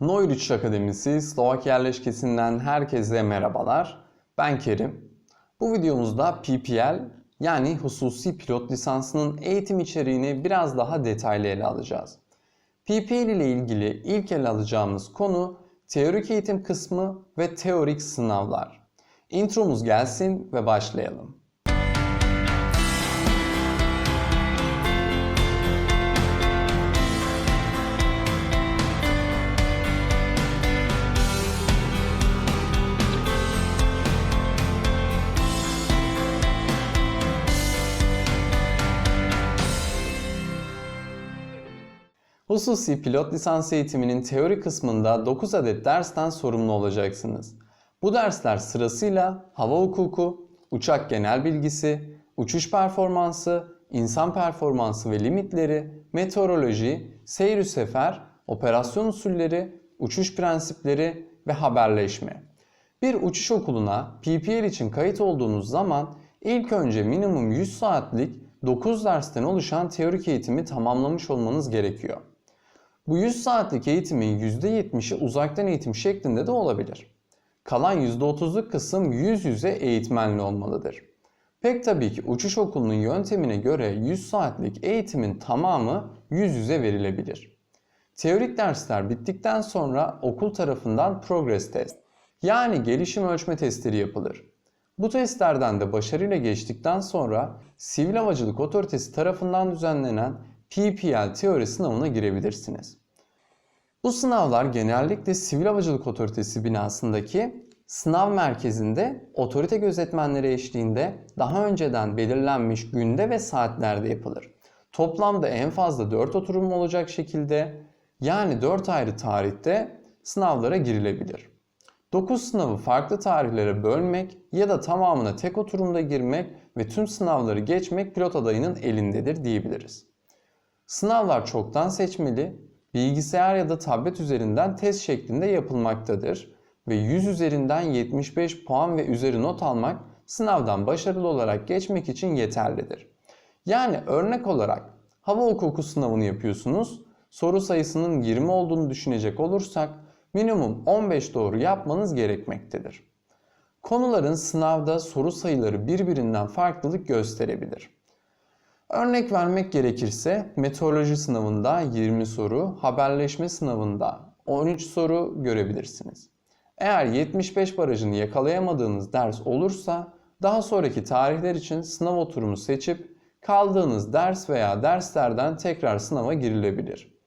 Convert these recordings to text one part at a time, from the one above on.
Noir 3 Akademisi Slovak yerleşkesinden herkese merhabalar. Ben Kerim. Bu videomuzda PPL yani hususi pilot lisansının eğitim içeriğini biraz daha detaylı ele alacağız. PPL ile ilgili ilk ele alacağımız konu teorik eğitim kısmı ve teorik sınavlar. Intromuz gelsin ve başlayalım. Hususi pilot lisans eğitiminin teori kısmında 9 adet dersten sorumlu olacaksınız. Bu dersler sırasıyla hava hukuku, uçak genel bilgisi, uçuş performansı, insan performansı ve limitleri, meteoroloji, seyir sefer, operasyon usulleri, uçuş prensipleri ve haberleşme. Bir uçuş okuluna PPL için kayıt olduğunuz zaman ilk önce minimum 100 saatlik 9 dersten oluşan teorik eğitimi tamamlamış olmanız gerekiyor. Bu 100 saatlik eğitimin %70'i uzaktan eğitim şeklinde de olabilir. Kalan %30'luk kısım yüz yüze eğitmenli olmalıdır. Pek tabii ki uçuş okulunun yöntemine göre 100 saatlik eğitimin tamamı yüz yüze verilebilir. Teorik dersler bittikten sonra okul tarafından progress test yani gelişim ölçme testleri yapılır. Bu testlerden de başarıyla geçtikten sonra Sivil Havacılık Otoritesi tarafından düzenlenen PPL teori sınavına girebilirsiniz. Bu sınavlar genellikle Sivil Havacılık Otoritesi binasındaki sınav merkezinde otorite gözetmenleri eşliğinde daha önceden belirlenmiş günde ve saatlerde yapılır. Toplamda en fazla 4 oturum olacak şekilde yani 4 ayrı tarihte sınavlara girilebilir. 9 sınavı farklı tarihlere bölmek ya da tamamına tek oturumda girmek ve tüm sınavları geçmek pilot adayının elindedir diyebiliriz. Sınavlar çoktan seçmeli, bilgisayar ya da tablet üzerinden test şeklinde yapılmaktadır ve 100 üzerinden 75 puan ve üzeri not almak sınavdan başarılı olarak geçmek için yeterlidir. Yani örnek olarak hava hukuku sınavını yapıyorsunuz, soru sayısının 20 olduğunu düşünecek olursak minimum 15 doğru yapmanız gerekmektedir. Konuların sınavda soru sayıları birbirinden farklılık gösterebilir. Örnek vermek gerekirse meteoroloji sınavında 20 soru, haberleşme sınavında 13 soru görebilirsiniz. Eğer 75 barajını yakalayamadığınız ders olursa daha sonraki tarihler için sınav oturumu seçip kaldığınız ders veya derslerden tekrar sınava girilebilir.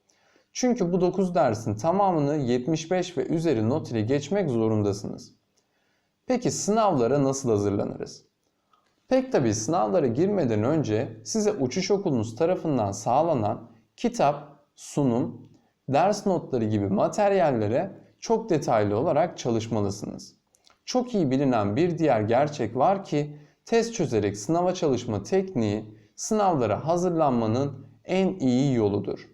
Çünkü bu 9 dersin tamamını 75 ve üzeri not ile geçmek zorundasınız. Peki sınavlara nasıl hazırlanırız? Pek tabi sınavlara girmeden önce size uçuş okulunuz tarafından sağlanan kitap, sunum, ders notları gibi materyallere çok detaylı olarak çalışmalısınız. Çok iyi bilinen bir diğer gerçek var ki test çözerek sınava çalışma tekniği sınavlara hazırlanmanın en iyi yoludur.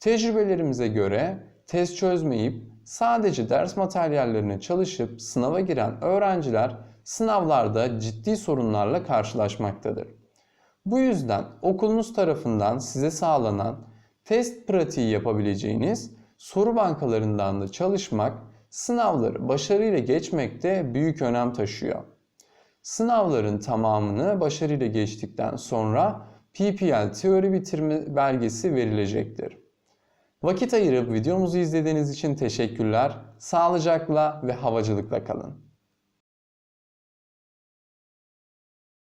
Tecrübelerimize göre test çözmeyip sadece ders materyallerine çalışıp sınava giren öğrenciler sınavlarda ciddi sorunlarla karşılaşmaktadır. Bu yüzden okulunuz tarafından size sağlanan test pratiği yapabileceğiniz soru bankalarından da çalışmak sınavları başarıyla geçmekte büyük önem taşıyor. Sınavların tamamını başarıyla geçtikten sonra PPL teori bitirme belgesi verilecektir. Vakit ayırıp videomuzu izlediğiniz için teşekkürler. Sağlıcakla ve havacılıkla kalın.